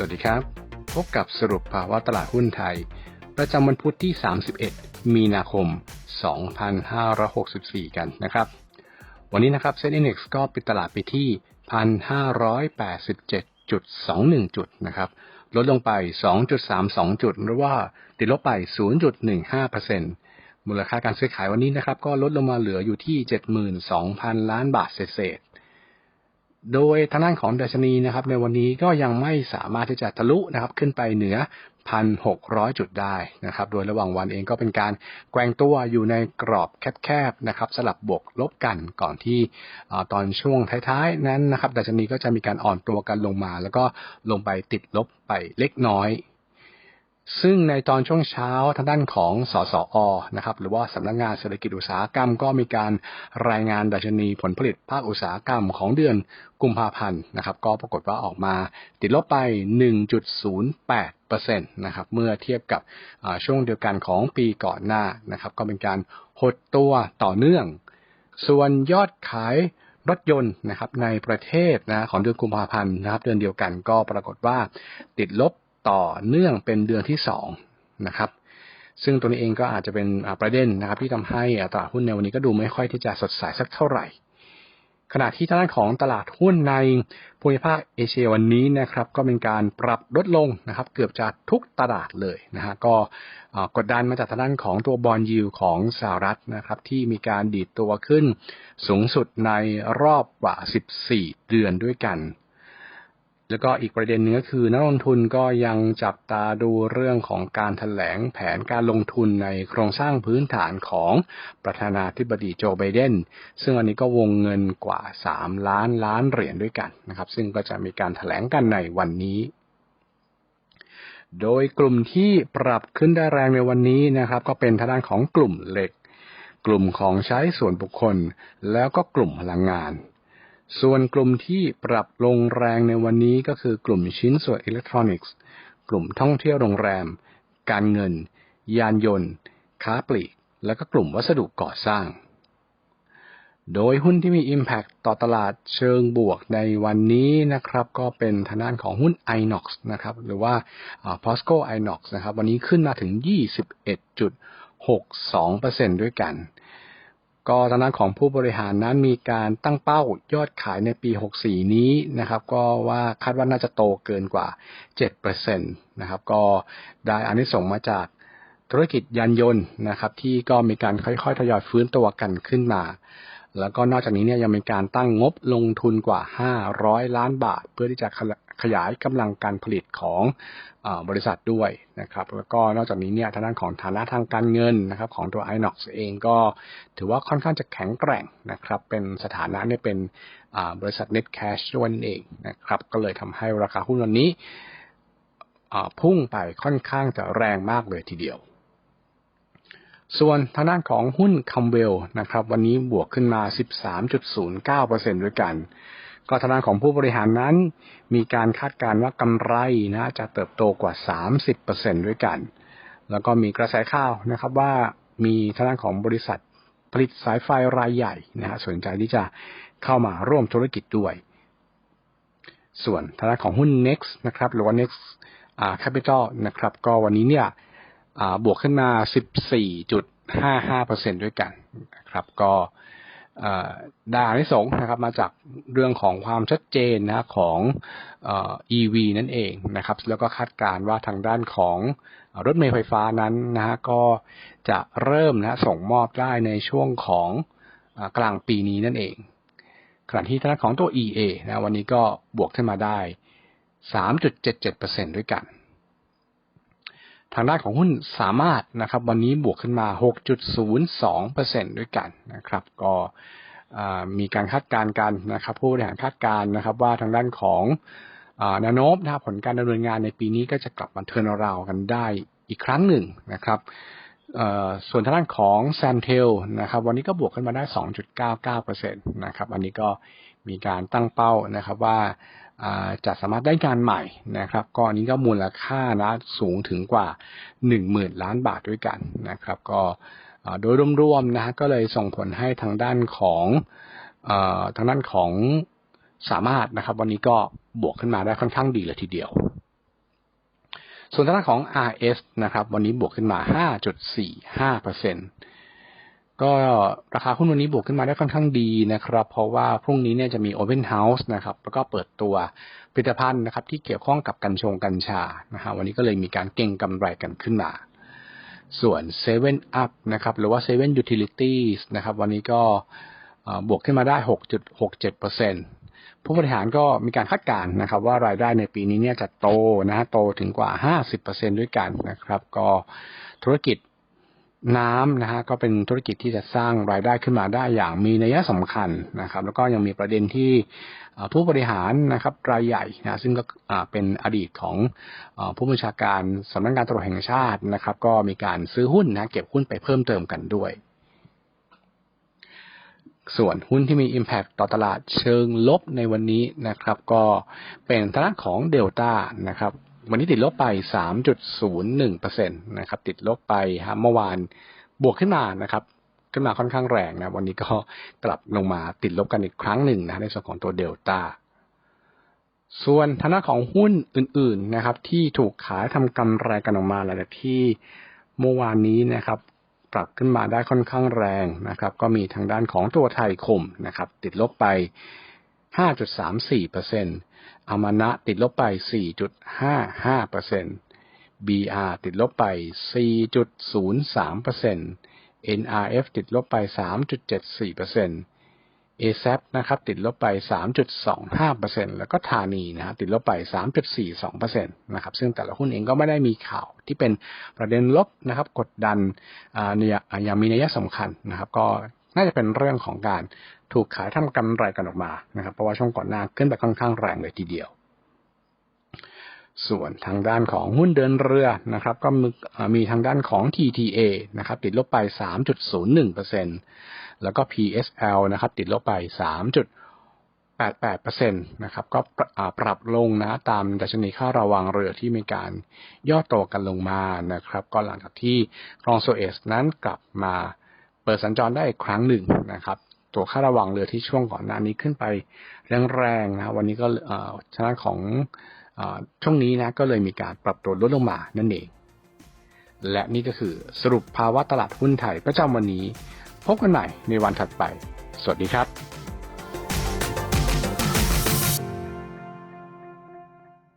สวัสดีครับ พบกับสรุปภาวะตลาดหุ้นไทย ประจำวันพุธที่ 31 มีนาคม 2564 กันนะครับ วันนี้นะครับเซ็น Index ก็ปิดตลาดไปที่ 1,587.21 จุดนะครับ ลดลงไป 2.32 จุด หรือว่าติดลบไป 0.15%มูลค่าการซื้อขายวันนี้นะครับ ก็ลดลงมาเหลืออยู่ที่ 72,000 ล้านบาทเศษ โดยทางด้านของดัชนีนะครับ ในวันนี้ก็ยังไม่สามารถที่จะทะลุนะครับ ขึ้นไปเหนือ 1,600 จุดได้นะครับ โดยระหว่างวันเองก็เป็นการแกว่งตัวอยู่ในกรอบแคบๆนะครับ สลับบวกลบกันก่อนที่ตอนช่วงท้ายๆ นั้นนะครับดัชนีก็จะมีการอ่อนตัวกันลงมา แล้วก็ลงไปติดลบไปเล็กน้อย ซึ่งในตอนช่วงเช้าทางด้านของสสอนะครับหรือว่าสำนักงงานเศรษฐกิจอุตสาหกรรม ก็มีการรายงานดัชนีผลผลิตภาคอุตสาหกรรมของเดือนกุมภาพันธ์นะครับ ก็ปรากฏว่าออกมาติดลบไป 1.08%นะครับเมื่อเทียบกับช่วงเดียวกันของปีก่อนหน้านะครับ ก็เป็นการหดตัวต่อเนื่อง ส่วนยอดขายรถยนต์นะครับในประเทศนะของเดือนกุมภาพันธ์นะครับ เดือนเดียวกันก็ปรากฏว่าติดลบ ต่อเนื่องเป็นเดือนที่สองนะครับ ซึ่งตัวนี้เองก็อาจจะเป็นประเด็นนะครับ ที่ทำให้ตลาดหุ้นในวันนี้ก็ดูไม่ค่อยที่จะสดใสสักเท่าไหร่ ขณะที่ทางด้านของตลาดหุ้นในภูมิภาคเอเชียวันนี้นะครับ ก็เป็นการปรับลดลงนะครับ เกือบจะทุกตลาดเลยนะฮะก็กดดันมาจากทางด้านของตัวบอลยูของสหรัฐนะครับ ที่มีการดีดตัวขึ้นสูงสุดในรอบกว่า 14 เดือนด้วยกัน แล้วก็อีกประเด็นนึงก็คือนักลงทุนก็ยังจับตาดูเรื่องของการถแถลงแผนการลงทุนในโครงสร้างพื้นฐานของประธานาธิบดีโจไบเดนซึ่งอันนี้ก็วงเงินกว่า 3 ล้านล้านเหรียญด้วยกันนะครับ ซึ่งก็จะมีการถแถลงกันในวันนี้โดยกลุ่มที่ปรับขึ้นได้แรงในวันนี้นะครับ ก็เป็นทางด้านของกลุ่มเหล็ก กลุ่มของใช้ส่วนบุคคล แล้วก็กลุ่มพลังงาน ส่วนกลุ่มที่ปรับลงแรงในวันนี้ก็คือกลุ่มชิ้นส่วนอิเล็กทรอนิกส์ กลุ่มท่องเที่ยวโรงแรม การเงิน ยานยนต์ ค้าปลีก และก็กลุ่มวัสดุก่อสร้าง โดยหุ้นที่มี Impact ต่อตลาดเชิงบวกในวันนี้นะครับ ก็เป็นทางด้านของหุ้น Inox นะครับ หรือว่า POSCO Inox นะครับ วันนี้ขึ้นมาถึง 21.62%ด้วยกัน ก็ทางด้านของผู้บริหารนั้นมีการตั้งเป้ายอดขายในปี 64 นี้นะครับ ก็ว่าคาดว่าน่าจะโตเกินกว่า 7%นะครับ ก็ได้อานิสงส์มาจากธุรกิจยานยนต์นะครับ ที่ก็มีการค่อยๆ ทยอยฟื้นตัวกันขึ้นมา แล้วก็นอกจากนี้เนี่ยยังมีการตั้งงบลงทุนกว่า 500 ล้านบาท เพื่อที่จะขยายกำลังการผลิตของบริษัทด้วยนะครับ แล้วก็นอกจากนี้เนี่ยทางด้านของฐานะทางการเงินนะครับของตัว Inox เองก็ถือว่าค่อนข้างจะแข็งแกร่งนะครับ เป็นสถานะเนี่ยเป็นบริษัท net cash ด้วยนั่นเองนะครับ ก็เลยทำให้ราคาหุ้นวันนี้พุ่งไปค่อนข้างจะแรงมากเลยทีเดียว ส่วนทางด้านของหุ้นคัมเวลนะครับ วันนี้บวกขึ้นมา 13.09%ด้วยกัน ก็ทางด้านของผู้บริหารนั้น มีการคาดการณ์ว่ากำไรนะจะเติบโตกว่า 30%ด้วยกัน แล้วก็มีกระแสข่าวนะครับว่ามีทางด้านของบริษัทผลิตสายไฟรายใหญ่นะฮะสนใจที่จะเข้ามาร่วมธุรกิจด้วย ส่วนทางด้านของหุ้น Next นะครับหรือว่า Next Capital นะครับ ก็วันนี้เนี่ย บวกขึ้นมา 14.55%ด้วยกันนะครับ ก็ได้อานิสงนะครับมาจากเรื่องของความชัดเจนนะของ EV นั่นเองนะครับ แล้วก็คาดการว่าทางด้านของรถเมล์ไฟฟ้านั้นนะฮะก็จะเริ่มนะส่งมอบได้ในช่วงของกลางปีนี้นั่นเองขณะที่ทางด้านของตัว EA นะวันนี้ก็บวกขึ้นมาได้ 3.77%ด้วยกัน ทางด้านของหุ้นสามารถนะครับ วันนี้บวกขึ้นมา 6.02%ด้วยกันนะครับ ก็มีการคาดการณ์กันนะครับ ผู้บริหารคาดการณ์นะครับ ว่าทางด้านของแนวโน้มนะครับผลการดำเนินงานในปีนี้ก็จะกลับมาเทิร์นราวกันได้อีกครั้งหนึ่งนะครับส่วนทางด้านของแซมเทลนะครับ วันนี้ก็บวกขึ้นมาได้ 2.99%นะครับ อันนี้ก็มีการตั้งเป้านะครับว่า จะสามารถได้งานใหม่นะครับ ก็อันนี้ก็มูลค่านะสูงถึงกว่า 10,000 ล้านบาทด้วยกันนะครับ ก็โดยรวมๆนะก็เลยส่งผลให้ทางด้านของทางด้านของสามารถนะครับ วันนี้ก็บวกขึ้นมาได้ค่อนข้างดีเลยทีเดียว ส่วนทางด้านของ RS นะครับ วันนี้บวกขึ้นมา 5.45% ก็ราคาหุ้นวันนี้บวกขึ้นมาได้ค่อนข้างดีนะครับ เพราะว่าพรุ่งนี้เนี่ยจะมี Open House นะครับ แล้วก็เปิดตัวผลิตภัณฑ์นะครับ ที่เกี่ยวข้องกับกัญชงกัญชานะฮะวันนี้ก็เลยมีการเก็งกำไรกันขึ้นมา ส่วน 7 Up นะครับ หรือว่า 7 Utilities นะครับ วันนี้ก็บวกขึ้นมาได้ 6.67%ผู้บริหารก็มีการคาดการณ์นะครับ ว่ารายได้ในปีนี้เนี่ยจะโตนะฮะโตถึงกว่า 50%ด้วยกันนะครับ ก็ธุรกิจ น้ำนะฮะก็เป็นธุรกิจที่จะสร้างรายได้ขึ้นมาได้อย่างมีนัยสำคัญนะครับ แล้วก็ยังมีประเด็นที่ผู้บริหารนะครับรายใหญ่นะซึ่งก็เป็นอดีตของผู้บัญชาการสำนักงานตำรวจแห่งชาตินะครับ ก็มีการซื้อหุ้นนะเก็บหุ้นไปเพิ่มเติมกันด้วย ส่วนหุ้นที่มี Impact ต่อตลาดเชิงลบในวันนี้นะครับ ก็เป็นทางด้านของเดลต้านะครับ วันนี้ติดลบไป 3.01%นะครับ ติดลบไปฮะเมื่อวานบวกขึ้นมานะครับ ขึ้นมาค่อนข้างแรงนะ วันนี้ก็กลับลงมาติดลบกันอีกครั้งหนึ่งนะในส่วนของตัวเดลต้าส่วนทางด้านของหุ้นอื่น ๆนะครับ ที่ถูกขายทำกำไรกันออกมาหลังจากที่เมื่อวานนี้นะครับ ปรับขึ้นมาได้ค่อนข้างแรงนะครับ ก็มีทางด้านของตัวไทยคมนะครับ ติดลบไป 5.34%อามานะติดลบไป 4.55% BR ติดลบไป 4.03% NRF ติดลบไป 3.74% ASAP นะครับติดลบไป 3.25%แล้วก็ธานีนะฮะติดลบไป 3.42%นะครับซึ่งแต่ละหุ้นเองก็ไม่ได้มีข่าวที่เป็นประเด็นลบนะครับกดดันอ่าเนี่ยอ่าอย่างมีนัยสำคัญนะครับก็ น่าจะเป็นเรื่องของการถูกขายทำกำไรกันออกมานะครับ เพราะว่าช่วงก่อนหน้าขึ้นไปค่อนข้างแรงเลยทีเดียว ส่วนทางด้านของหุ้นเดินเรือนะครับ ก็มีทางด้านของ TTA นะครับ ติดลบไป 3.01%แล้วก็ PSL นะครับ ติดลบไป 3.88%นะครับ ก็ปรับอ่าปรับลงนะตามดัชนีค่าระวังเรือที่มีการย่อตัวกันลงมานะครับ ก็หลังจากที่คลองโซเอสนั้นกลับมา ปิดสัญจรได้อีกครั้งหนึ่งนะครับ ตัวค่าระวังเรือที่ช่วงก่อนหน้านี้ขึ้นไปแรงๆนะวันนี้ก็ชนะของอช่วงนี้นะก็เลยมีการปรับตัวลดลงมานั่นเอง และนี่ก็คือสรุปภาวะตลาดหุ้นไทยประจำวันนี้ พบกันใหม่ในวันถัดไป สวัสดีครับ